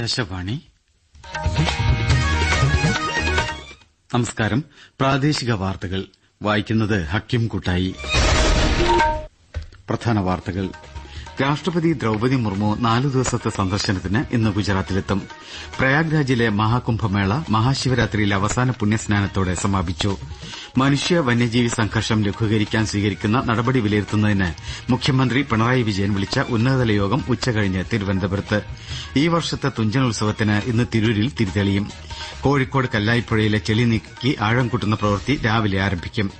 ആകാശവാണി. നമസ്കാരം. പ്രാദേശിക വാർത്തകൾ. വായിക്കുന്നത് ഹക്കിം കൂട്ടായി. പ്രധാന വാർത്തകൾ. രാഷ്ട്രപതി ദ്രൌപതി മുർമു നാലു ദിവസത്തെ സന്ദർശനത്തിന് ഇന്ന് ഗുജറാത്തിലെത്തും. പ്രയാഗ്രാജിലെ മഹാകുംഭമേള മഹാശിവരാത്രിയിലെ അവസാന പുണ്യസ്നാനത്തോടെ സമാപിച്ചു. മനുഷ്യ വന്യജീവി സംഘർഷം ലഘൂകരിക്കാൻ സ്വീകരിക്കുന്ന നടപടി വിലയിരുത്തുന്നതിന് മുഖ്യമന്ത്രി പിണറായി വിജയൻ വിളിച്ച ഉന്നതതല യോഗം ഉച്ചകഴിഞ്ഞ് തിരുവനന്തപുരത്ത്. ഈ വർഷത്തെ തുഞ്ചൻ ഉത്സവത്തിന് ഇന്ന് തിരൂരിൽ തിരിതെളിയും. കോഴിക്കോട് കല്ലായിപ്പുഴയിലെ ചെളി നീക്കി ആഴം കൂട്ടുന്ന പ്രവൃത്തി രാവിലെ ആരംഭിക്കും.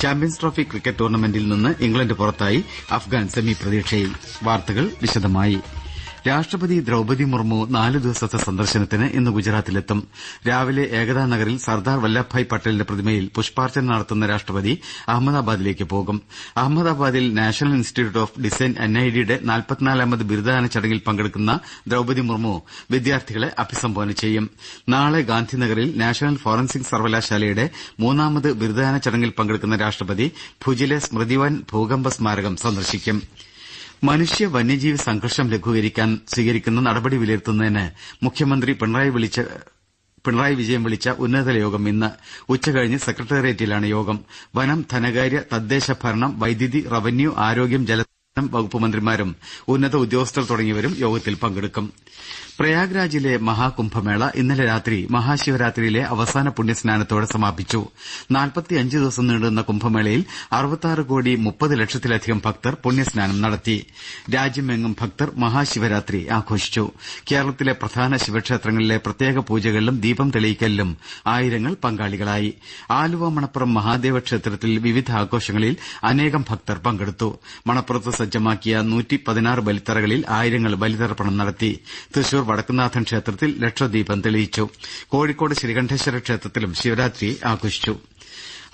ചാമ്പ്യൻസ് ട്രോഫി ക്രിക്കറ്റ് ടൂർണമെന്റിൽ നിന്ന് ഇംഗ്ലണ്ട് പുറത്തായി അഫ്ഗാൻ സെമി പ്രതീക്ഷയിൽ. വാർത്തകൾ വിശദമായി. രാഷ്ട്രപതി ദ്രൌപതി മുർമു നാലു ദിവസത്തെ സന്ദർശനത്തിന് ഇന്ന് ഗുജറാത്തിലെത്തും. രാവിലെ ഏകതാ നഗറിൽ സർദാർ വല്ലഭായ് പട്ടേലിന്റെ പ്രതിമയിൽ പുഷ്പാർച്ചന നടത്തുന്ന രാഷ്ട്രപതി അഹമ്മദാബാദിലേക്ക് പോകും. അഹമ്മദാബാദിൽ നാഷണൽ ഇൻസ്റ്റിറ്റ്യൂട്ട് ഓഫ് ഡിസൈൻ എൻഐഡിയുടെ നാൽപ്പത്തിനാലാമത് ബിരുദദാന ചടങ്ങിൽ പങ്കെടുക്കുന്ന ദ്രൌപതി മുർമു വിദ്യാർത്ഥികളെ അഭിസംബോധന ചെയ്യും. നാളെ ഗാന്ധിനഗറിൽ നാഷണൽ ഫോറൻസിക് സർവകലാശാലയുടെ മൂന്നാമത് ബിരുദദാന ചടങ്ങിൽ പങ്കെടുക്കുന്ന രാഷ്ട്രപതി ഭുജിലെ സ്മൃതിവൻ ഭൂകമ്പ സ്മാരകം സന്ദർശിക്കും. മനുഷ്യ വന്യജീവി സംഘർഷം ലഘൂകരിക്കാൻ സ്വീകരിക്കുന്ന നടപടി വിലയിരുത്തുന്നതിന് മുഖ്യമന്ത്രി പിണറായി വിജയൻ വിളിച്ച ഉന്നതതല യോഗം ഇന്ന് ഉച്ചകഴിഞ്ഞ് സെക്രട്ടേറിയറ്റിലാണ് യോഗം. വനം ധനകാര്യ തദ്ദേശഭരണം വൈദ്യുതി റവന്യൂ ആരോഗ്യം ജലസേചനം വകുപ്പ് മന്ത്രിമാരും ഉന്നത ഉദ്യോഗസ്ഥർ തുടങ്ങിയവരും യോഗത്തിൽ പങ്കെടുക്കും. പ്രയാഗ്രാജിലെ മഹാകുംഭമേള ഇന്നലെ രാത്രി മഹാശിവരാത്രിയിലെ അവസാന പുണ്യസ്നാനത്തോടെ സമാപിച്ചു. നാൽപ്പത്തിയഞ്ച് ദിവസം നീണ്ടുനിന്ന കുംഭമേളയിൽ അറുപത്തിയാറ് കോടി മുപ്പത് ലക്ഷത്തിലധികം ഭക്തർ പുണ്യസ്നാനം നടത്തി. രാജ്യമെങ്ങും ഭക്തർ മഹാശിവരാത്രി ആഘോഷിച്ചു. കേരളത്തിലെ പ്രധാന ശിവക്ഷേത്രങ്ങളിലെ പ്രത്യേക പൂജകളിലും ദീപം തെളിയിക്കലിലും ആയിരങ്ങൾ പങ്കാളികളായി. ആലുവ മണപ്പുറം മഹാദേവ ക്ഷേത്രത്തിൽ വിവിധ ആഘോഷങ്ങളിൽ അനേകം ഭക്തർ പങ്കെടുത്തു. മണപ്പുറത്ത് സജ്ജമാക്കിയ ബലിത്തറകളിൽ ആയിരങ്ങൾ ബലിതർപ്പണം നടത്തി. തൃശൂർ വടക്കുംനാഥൻ ക്ഷേത്രത്തിൽ ലക്ഷദീപം തെളിയിച്ചു. കോഴിക്കോട് ശ്രീകണ്ഠേശ്വര ക്ഷേത്രത്തിലും ശിവരാത്രി ആഘോഷിച്ചു.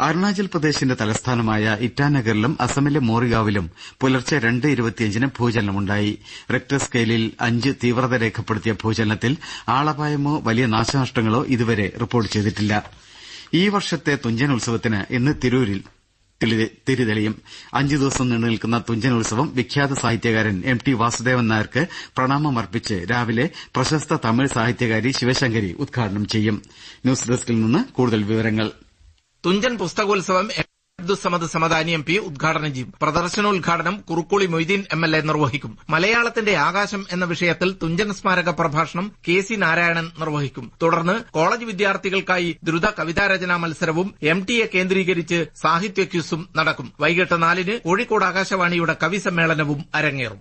അരുണാചൽ പ്രദേശിന്റെ തലസ്ഥാനമായ ഇറ്റാനഗറിലും അസമിലെ മോറിഗാവിലും പുലർച്ചെ രണ്ട് ഇരുപത്തിയഞ്ചിന് ഭൂചലനമുണ്ടായി. റിക്ടർ സ്കെയിലിൽ അഞ്ച് തീവ്രത രേഖപ്പെടുത്തിയ ഭൂചലനത്തിൽ ആളപായമോ വലിയ നാശനഷ്ടങ്ങളോ ഇതുവരെ റിപ്പോർട്ട് ചെയ്തിട്ടില്ല. ഈ വർഷത്തെ തുഞ്ചൻ ഉത്സവത്തിന് ഇന്ന് തിരൂരിൽ തിരിതെളിയും. അഞ്ചു ദിവസം നീണ്ടുനിൽക്കുന്ന തുഞ്ചൻ ഉത്സവം വിഖ്യാത സാഹിത്യകാരൻ എം ടി വാസുദേവൻ നായർക്ക് പ്രണാമമർപ്പിച്ച് രാവിലെ പ്രശസ്ത തമിഴ് സാഹിത്യകാരി ശിവശങ്കരി ഉദ്ഘാടനം ചെയ്യും. ന്യൂസ് ഡെസ്കിൽ നിന്ന് കൂടുതൽ വിവരങ്ങൾ. തുഞ്ചൻ പുസ്തകോത്സവം അബ്ദുസമദ് സമദാനി എം പി ഉദ്ഘാടനം ചെയ്യും. പ്രദർശനോദ്ഘാടനം Kurukkoli Moideen M L A നിർവഹിക്കും. മലയാളത്തിന്റെ ആകാശം എന്ന വിഷയത്തിൽ തുഞ്ചൻ സ്മാരക പ്രഭാഷണം കെ സി നാരായണൻ നിർവഹിക്കും. തുടർന്ന് കോളേജ് വിദ്യാർത്ഥികൾക്കായി ദ്രുത കവിതാരചനാ മത്സരവും എം ടി എ കേന്ദ്രീകരിച്ച് സാഹിത്യ ക്യൂസും നടക്കും. വൈകിട്ട് നാലിന് കോഴിക്കോട് ആകാശവാണിയുടെ കവി സമ്മേളനവും അരങ്ങേറും.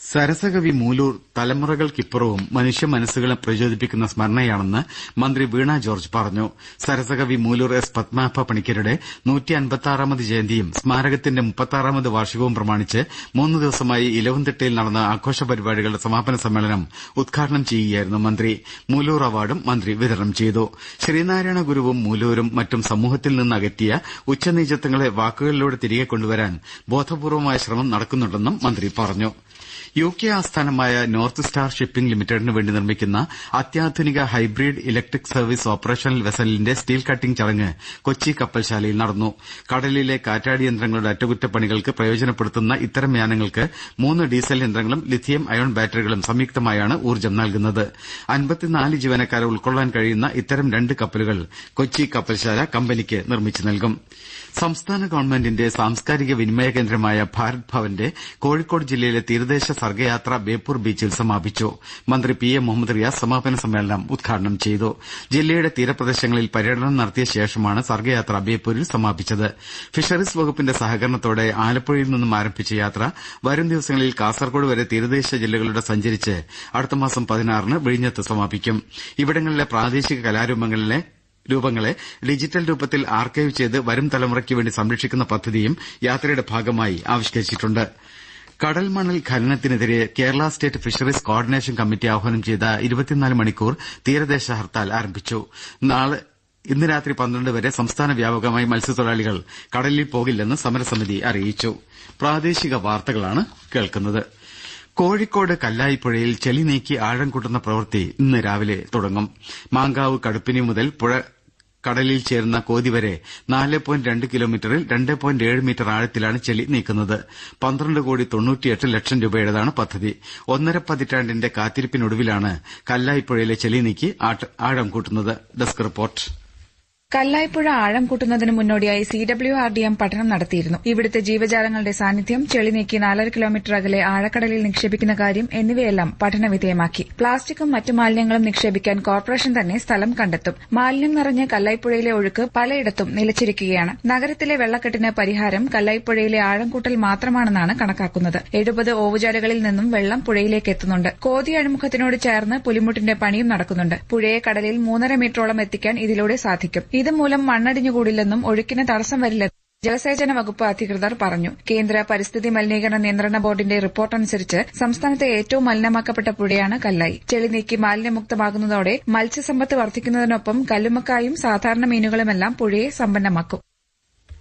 സരസകവി മൂലൂർ തലമുറകൾക്കിപ്പുറവും മനുഷ്യ മനസ്സുകളെ പ്രചോദിപ്പിക്കുന്ന സ്മരണയാണെന്ന് മന്ത്രി വീണ ജോർജ് പറഞ്ഞു. സരസകവി മൂലൂർ എസ് പത്മാഭ പണിക്കരുടെ നൂറ്റിയൻപത്തിയാറാമത് ജയന്തിയും സ്മാരകത്തിന്റെ മുപ്പത്തിയാറാമത് വാർഷികവും പ്രമാണിച്ച് മൂന്ന് ദിവസമായി ഇലവുംതിട്ടയിൽ നടന്ന ആഘോഷ പരിപാടികളുടെ സമാപന സമ്മേളനം ഉദ്ഘാടനം ചെയ്യുകയായിരുന്നു മന്ത്രി. മൂലൂർ അവാർഡും മന്ത്രി വിതരണം ചെയ്തു. ശ്രീനാരായണ ഗുരുവും മൂലൂരും മറ്റും സമൂഹത്തിൽ നിന്ന് അകറ്റിയ ഉച്ചനീചത്വങ്ങളെ വാക്കുകളിലൂടെ തിരികെ കൊണ്ടുവരാൻ ബോധപൂർവമായ ശ്രമം നടക്കുന്നുണ്ടെന്നും മന്ത്രി പറഞ്ഞു. യു കെ ആസ്ഥാനമായ നോർത്ത് സ്റ്റാർ ഷിപ്പിംഗ് ലിമിറ്റഡിന് വേണ്ടി നിർമ്മിക്കുന്ന അത്യാധുനിക ഹൈബ്രിഡ് ഇലക്ട്രിക് സർവീസ് ഓപ്പറേഷണൽ വെസലിന്റെ സ്റ്റീൽ കട്ടിംഗ് ചടങ്ങ് കൊച്ചി കപ്പൽശാലയിൽ നടന്നു. കടലിലെ കാറ്റാടി യന്ത്രങ്ങളുടെ അറ്റകുറ്റപ്പണികൾക്ക് പ്രയോജനപ്പെടുത്തുന്ന ഇത്തരം യാനങ്ങൾക്ക് മൂന്ന് ഡീസൽ യന്ത്രങ്ങളും ലിഥിയം അയോൺ ബാറ്ററികളും സംയുക്തമായാണ് ഊർജം നൽകുന്നത്. അൻപത്തിനാല് ജീവനക്കാരെ ഉൾക്കൊള്ളാൻ കഴിയുന്ന ഇത്തരം രണ്ട് കപ്പലുകൾ കൊച്ചി കപ്പൽശാല കമ്പനിക്ക് നിർമ്മിച്ചു നൽകും. സംസ്ഥാന ഗവൺമെന്റിന്റെ സാംസ്കാരിക വിനിമയ കേന്ദ്രമായ ഭാരത് ഭവന്റെ കോഴിക്കോട് ജില്ലയിലെ തീരദേശ സർഗയാത്ര ബേപ്പൂർ ബീച്ചിൽ സമാപിച്ചു. മന്ത്രി പി എ മുഹമ്മദ് റിയാസ് സമാപന സമ്മേളനം ഉദ്ഘാടനം ചെയ്തു. ജില്ലയുടെ തീരപ്രദേശങ്ങളിൽ പര്യടനം നടത്തിയ ശേഷമാണ് സർഗയാത്ര ബേപ്പൂരിൽ സമാപിച്ചത്. ഫിഷറീസ് വകുപ്പിന്റെ സഹകരണത്തോടെ ആലപ്പുഴയിൽ നിന്നും ആരംഭിച്ച യാത്ര വരും ദിവസങ്ങളിൽ കാസർകോട് വരെ തീരദേശ ജില്ലകളിലൂടെ സഞ്ചരിച്ച് അടുത്തമാസം പതിനാറിന് വിഴിഞ്ഞത്ത് സമാപിക്കും. ഇവിടങ്ങളിലെ പ്രാദേശിക കലാരൂപങ്ങളിലെ രൂപങ്ങളെ ഡിജിറ്റൽ രൂപത്തിൽ ആർക്കൈവ് ചെയ്ത് വരും തലമുറയ്ക്ക് വേണ്ടി സംരക്ഷിക്കുന്ന പദ്ധതിയും യാത്രയുടെ ഭാഗമായി ആവിഷ്കരിച്ചിട്ടുണ്ട്. കടൽമണൽ ഖനനത്തിനെതിരെ Kerala State Fisheries Coordination Committee ആഹ്വാനം ചെയ്ത ഇരുപത്തിനാല് മണിക്കൂർ തീരദേശ ഹർത്താൽ ആരംഭിച്ചു. ഇന്ന് രാത്രി പന്ത്രണ്ട് വരെ സംസ്ഥാന വ്യാപകമായി മത്സ്യത്തൊഴിലാളികൾ കടലിൽ പോകില്ലെന്ന് സമരസമിതി അറിയിച്ചു. കോഴിക്കോട് കല്ലായിപ്പുഴയിൽ ചെളി നീക്കി ആഴം കൂട്ടുന്ന പ്രവൃത്തി ഇന്ന് രാവിലെ തുടങ്ങും. മാങ്കാവ് കടുപ്പിനി മുതൽ പുഴ കടലിൽ ചേരുന്ന കോതി വരെ നാല് പോയിന്റ് രണ്ട് കിലോമീറ്ററിൽ രണ്ട് പോയിന്റ് ഏഴ് മീറ്റർ ആഴത്തിലാണ് ചെളി നീക്കുന്നത്. പന്ത്രണ്ട് കോടി തൊണ്ണൂറ്റിയെട്ട് ലക്ഷം രൂപയുടേതാണ് പദ്ധതി. ഒന്നര പതിറ്റാണ്ടിന്റെ കാത്തിരിപ്പിനൊടുവിലാണ് കല്ലായിപ്പുഴയിലെ ചെളി നീക്കി ആഴം കൂട്ടുന്നത്. കല്ലായിപ്പുഴ ആഴം കൂട്ടുന്നതിന് മുന്നോടിയായി C W R D M പഠനം നടത്തിയിരുന്നു. ഇവിടുത്തെ ജീവജാലങ്ങളുടെ സാന്നിധ്യം ചെളി നീക്കി നാലര കിലോമീറ്റർ അകലെ ആഴക്കടലിൽ നിക്ഷേപിക്കുന്ന കാര്യം എന്നിവയെല്ലാം പഠനവിധേയമാക്കി. പ്ലാസ്റ്റിക്കും മറ്റു മാലിന്യങ്ങളും നിക്ഷേപിക്കാൻ കോർപ്പറേഷൻ തന്നെ സ്ഥലം കണ്ടെത്തും. മാലിന്യം നിറഞ്ഞ കല്ലായ്പുഴയിലെ ഒഴുക്ക് പലയിടത്തും നിലച്ചിരിക്കുകയാണ്. നഗരത്തിലെ വെള്ളക്കെട്ടിന് പരിഹാരം കല്ലായ്പുഴയിലെ ആഴം കൂട്ടൽ മാത്രമാണെന്നാണ് കണക്കാക്കുന്നത്. എഴുപത് ഓവുചാലുകളിൽ നിന്നും വെള്ളം പുഴയിലേക്ക് എത്തുന്നുണ്ട്. കോതി അഴിമുഖത്തിനോട് ചേർന്ന് പുലിമുട്ടിന്റെ പണിയും നടക്കുന്നുണ്ട്. പുഴയെ കടലിൽ മൂന്നര മീറ്ററോളം എത്തിക്കാൻ ഇതിലൂടെ സാധിക്കും. ഇതുമൂലം മണ്ണടിഞ്ഞുകൂടില്ലെന്നും ഒഴുക്കിന് തടസ്സം വരില്ലെന്നും ജലസേചന വകുപ്പ് അധികൃതർ പറഞ്ഞു. കേന്ദ്ര പരിസ്ഥിതി മലിനീകരണ നിയന്ത്രണ ബോർഡിന്റെ റിപ്പോർട്ടനുസരിച്ച് സംസ്ഥാനത്തെ ഏറ്റവും മലിനമാക്കപ്പെട്ട പുഴയാണ് കല്ലായി. ചെളി നീക്കി മാലിന്യമുക്തമാകുന്നതോടെ മത്സ്യസമ്പത്ത് വർദ്ധിക്കുന്നതിനൊപ്പം കല്ലുമക്കായും സാധാരണ മീനുകളുമെല്ലാം പുഴയെ സമ്പന്നമാക്കും.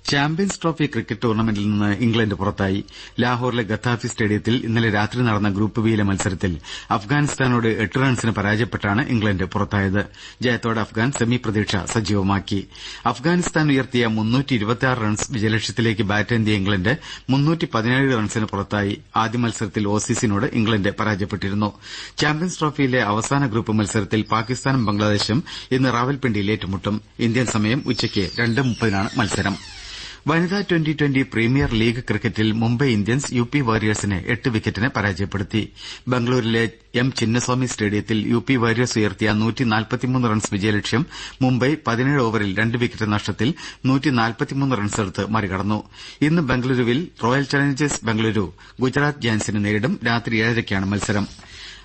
ചാമ്പ്യൻസ് ട്രോഫി ക്രിക്കറ്റ് ടൂർണമെന്റിൽ നിന്ന് ഇംഗ്ലണ്ട് പുറത്തായി. ലാഹോറിലെ ഗത്താഫി സ്റ്റേഡിയത്തിൽ ഇന്നലെ രാത്രി നടന്ന ഗ്രൂപ്പ് ബിയിലെ മത്സരത്തിൽ അഫ്ഗാനിസ്ഥാനോട് എട്ട് റൺസിന് പരാജയപ്പെട്ടാണ് ഇംഗ്ലണ്ട് പുറത്തായത്. ജയത്തോടെ അഫ്ഗാൻ സെമി പ്രതീക്ഷ സജീവമാക്കി. അഫ്ഗാനിസ്ഥാൻ ഉയർത്തിയ റൺസ് വിജയലക്ഷ്യത്തിലേക്ക് ബാറ്റേന്തിയ ഇംഗ്ലണ്ട് റൺസിന് പുറത്തായി. ആദ്യ മത്സരത്തിൽ ഓസീസിനോട് ഇംഗ്ലണ്ട് പരാജയപ്പെട്ടിരുന്നു. ചാമ്പ്യൻസ് ട്രോഫിയിലെ അവസാന ഗ്രൂപ്പ് മത്സരത്തിൽ പാകിസ്ഥാനും ബംഗ്ലാദേശും ഇന്ന് റാവൽപിണ്ടിയിൽ ഏറ്റുമുട്ടും. ഇന്ത്യൻ സമയം ഉച്ചയ്ക്ക് രണ്ട് മുപ്പതിനാണ് മത്സരം. വനിതാ ട്വന്റി ട്വന്റി പ്രീമിയർ ലീഗ് ക്രിക്കറ്റിൽ മുംബൈ ഇന്ത്യൻസ് യു പി വാരിയേഴ്സിനെ എട്ട് വിക്കറ്റിന് പരാജയപ്പെടുത്തി. ബംഗളൂരിലെ എം ചിന്നസ്വാമി സ്റ്റേഡിയത്തിൽ യു പി വാരിയേഴ്സ് ഉയർത്തിയ റൺസ് വിജയലക്ഷ്യം മുംബൈ പതിനേഴ് ഓവറിൽ രണ്ട് വിക്കറ്റ് നഷ്ടത്തിൽ റൺസെടുത്ത് മറികടന്നു. ഇന്ന് ബംഗളൂരുവിൽ റോയൽ ചലഞ്ചേഴ്സ് ബംഗളൂരു ഗുജറാത്ത് ജയന്റ്സിനെ നേരിടും. രാത്രി ഏഴരയ്ക്കാണ് മത്സരം.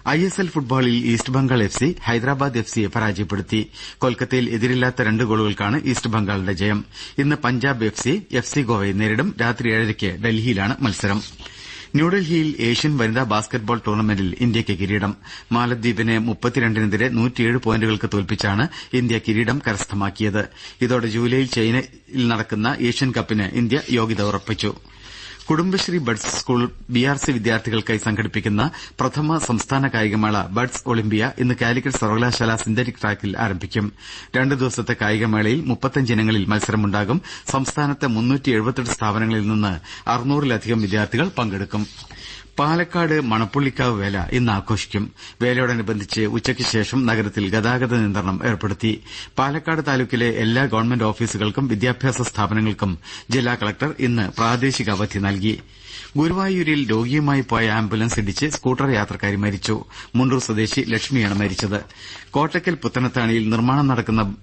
ഐ എസ് എൽ ഫുട്ബോളിൽ East Bengal F C Hyderabad F സിയെ പരാജയപ്പെടുത്തി. കൊൽക്കത്തയിൽ എതിരില്ലാത്ത രണ്ട് ഗോളുകൾക്കാണ് ഈസ്റ്റ് ബംഗാളിന്റെ ജയം. ഇന്ന് Punjab F C F C ഗോവയെ നേരിടും. രാത്രി ഏഴരയ്ക്ക് ഡൽഹിയിലാണ് മത്സരം. ന്യൂഡൽഹിയിൽ ഏഷ്യൻ വനിതാ ബാസ്ക്കറ്റ്ബോൾ ടൂർണമെന്റിൽ ഇന്ത്യയ്ക്ക് കിരീടം. മാലദ്വീപിനെ മുപ്പത്തിരണ്ടിനെതിരെ നൂറ്റിയേഴ് പോയിന്റുകൾക്ക് തോൽപ്പിച്ചാണ് ഇന്ത്യ കിരീടം കരസ്ഥമാക്കിയത്. ഇതോടെ ജൂലൈയിൽ ചൈനയിൽ നടക്കുന്ന ഏഷ്യൻ കപ്പിന് ഇന്ത്യ യോഗ്യത ഉറപ്പിച്ചു. Kudumbashree Buds School B R C വിദ്യാർത്ഥികൾക്കായി സംഘടിപ്പിക്കുന്ന പ്രഥമ സംസ്ഥാന കായികമേള ബഡ്സ് ഒളിമ്പിയ ഇന്ന് കാലിക്കറ്റ് സർവകലാശാല സിന്തറ്റിക് ട്രാക്കിൽ ആരംഭിക്കും. രണ്ടു ദിവസത്തെ കായികമേളയിൽ മുപ്പത്തഞ്ച് ഇനങ്ങളിൽ മത്സരമുണ്ടാകും. സംസ്ഥാനത്തെ സ്ഥാപനങ്ങളിൽ നിന്ന് അറുന്നൂറിലധികം വിദ്യാർത്ഥികൾ പങ്കെടുക്കും. പാലക്കാട് മണപ്പുള്ളിക്കാവ് വേല ഇന്ന് ആഘോഷിക്കും. വേലയോടനുബന്ധിച്ച് ഉച്ചയ്ക്ക് ശേഷം നഗരത്തിൽ ഗതാഗത നിയന്ത്രണം ഏർപ്പെടുത്തി. പാലക്കാട് താലൂക്കിലെ എല്ലാ ഗവൺമെന്റ് ഓഫീസുകൾക്കും വിദ്യാഭ്യാസ സ്ഥാപനങ്ങൾക്കും ജില്ലാ കളക്ടർ ഇന്ന് പ്രാദേശിക അവധി നൽകി. ഗുരുവായൂരിൽ രോഗിയുമായി പോയ ആംബുലൻസ് ഇടിച്ച് സ്കൂട്ടർ യാത്രക്കാരി മരിച്ചു. മുണ്ടൂർ സ്വദേശി ലക്ഷ്മിയാണ് മരിച്ചത്. കോട്ടക്കൽ പുത്തനത്താണിയിൽ നിർമ്മാണം നടക്കുന്ന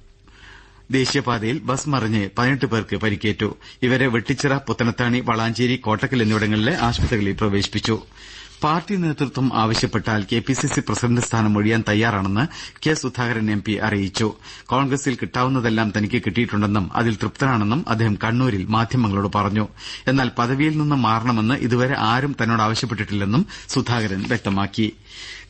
ദേശീയപാതയിൽ ബസ് മറിഞ്ഞ് പതിനെട്ട് പേർക്ക് പരിക്കേറ്റു. ഇവരെ വെട്ടിച്ചിറ പുത്തനത്താണി വളാഞ്ചേരി കോട്ടക്കൽ എന്നിവിടങ്ങളിലെ ആശുപത്രികളിൽ പ്രവേശിപ്പിച്ചു. പാർട്ടി നേതൃത്വം ആവശ്യപ്പെട്ടാൽ K P C C president സ്ഥാനം ഒഴിയാൻ തയ്യാറാണെന്ന് കെ സുധാകരൻ എം പി അറിയിച്ചു. കോൺഗ്രസിൽ കിട്ടാവുന്നതെല്ലാം തനിക്ക് കിട്ടിയിട്ടുണ്ടെന്നും അതിൽ തൃപ്തനാണെന്നും അദ്ദേഹം കണ്ണൂരിൽ മാധ്യമങ്ങളോട് പറഞ്ഞു. എന്നാൽ പദവിയിൽ നിന്ന് മാറണമെന്ന് ഇതുവരെ ആരും തന്നോട് ആവശ്യപ്പെട്ടിട്ടില്ലെന്നും സുധാകരൻ വ്യക്തമാക്കി.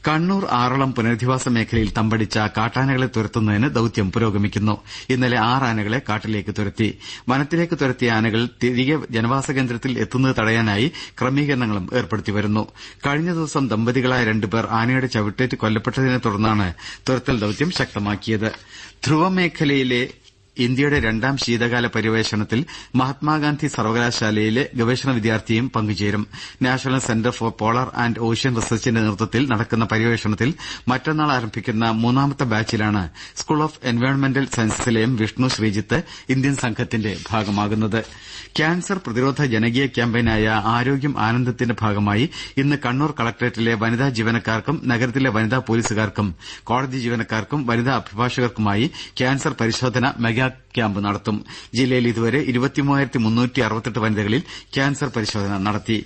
കണ്ണൂർ ആറളം പുനരധിവാസ മേഖലയിൽ തമ്പടിച്ച കാട്ടാനകളെ തുരത്തുന്നതിന് ദൌത്യം പുരോഗമിക്കുന്നു. ഇന്നലെ ആറ് ആനകളെ കാട്ടിലേക്ക് തുരത്തി. വനത്തിലേക്ക് തുരത്തിയ ആനകൾ തിരികെ ജനവാസ കേന്ദ്രത്തിൽ എത്തുന്നത് തടയാനായി ക്രമീകരണങ്ങളും ഏർപ്പെടുത്തിവരുന്നു കഴിഞ്ഞ ദിവസം ദമ്പതികളായ രണ്ടുപേർ ആനയുടെ ചവിട്ടേറ്റ് കൊല്ലപ്പെട്ടതിനെ തുടർന്നാണ് തുരത്തൽ ദൌത്യം ശക്തമാക്കിയത്. ധ്രുവമേഖലയിലെ ഇന്ത്യയുടെ രണ്ടാം ശീതകാല പര്യവേഷണത്തിൽ മഹാത്മാഗാന്ധി സർവകലാശാലയിലെ ഗവേഷണ വിദ്യാർത്ഥിയും പങ്കുചേരും. National Centre for Polar and Ocean റിസർച്ചിന്റെ നേതൃത്വത്തിൽ നടക്കുന്ന പര്യവേഷണത്തിൽ മറ്റന്നാൾ ആരംഭിക്കുന്ന മൂന്നാമത്തെ ബാച്ചിലാണ് സ്കൂൾ ഓഫ് എൻവയോൺമെന്റൽ സയൻസസിലെയും വിഷ്ണു ശ്രീജിത്ത് ഇന്ത്യൻ സംഘത്തിന്റെ ഭാഗമാകുന്നത്. ക്യാൻസർ പ്രതിരോധ ജനകീയ ക്യാമ്പയിനായ ആരോഗ്യം ആനന്ദത്തിന്റെ ഭാഗമായി ഇന്ന് കണ്ണൂർ കളക്ടറേറ്റിലെ വനിതാ ജീവനക്കാർക്കും നഗരത്തിലെ വനിതാ പോലീസുകാർക്കും കോടതി ജീവനക്കാർക്കും വനിതാ അഭിഭാഷകർക്കുമായി ക്യാൻസർ പരിശോധന മെഗാ ക്യാമ്പ് നടത്തും. ജില്ലയിൽ ഇതുവരെ വനിതകളിൽ ക്യാൻസർ പരിശോധന നടത്തി.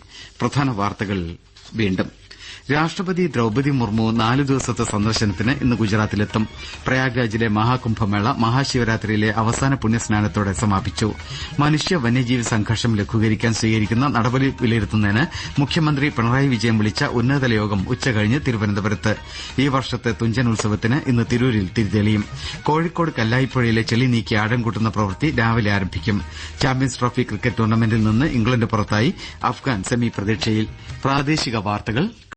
രാഷ്ട്രപതി ദ്രൌപതി മുർമു നാലു ദിവസത്തെ സന്ദർശനത്തിന് ഇന്ന് ഗുജറാത്തിലെത്തും. പ്രയാഗ്രാജിലെ മഹാകുംഭമേള മഹാശിവരാത്രിയിലെ അവസാന പുണ്യസ്നാനത്തോടെ സമാപിച്ചു. മനുഷ്യ വന്യജീവി സംഘർഷം ലഘൂകരിക്കാൻ സ്വീകരിക്കുന്ന നടപടി വിലയിരുത്തുന്നതിന് മുഖ്യമന്ത്രി പിണറായി വിജയൻ വിളിച്ച ഉന്നതതല യോഗം ഉച്ചകഴിഞ്ഞ് തിരുവനന്തപുരത്ത്. ഈ വർഷത്തെ തുഞ്ചൻ ഉത്സവത്തിന് ഇന്ന് തിരൂരിൽ തിരിതെളിയും. കോഴിക്കോട് കല്ലായിപ്പുഴയിലെ ചെളി നീക്കി ആഴം കൂട്ടുന്ന പ്രവൃത്തി രാവിലെ ആരംഭിക്കും. ചാമ്പ്യൻസ് ട്രോഫി ക്രിക്കറ്റ് ടൂർണമെന്റിൽ നിന്ന് ഇംഗ്ലണ്ട് പുറത്തായി അഫ്ഗാൻ സെമി പ്രതീക്ഷയിൽ.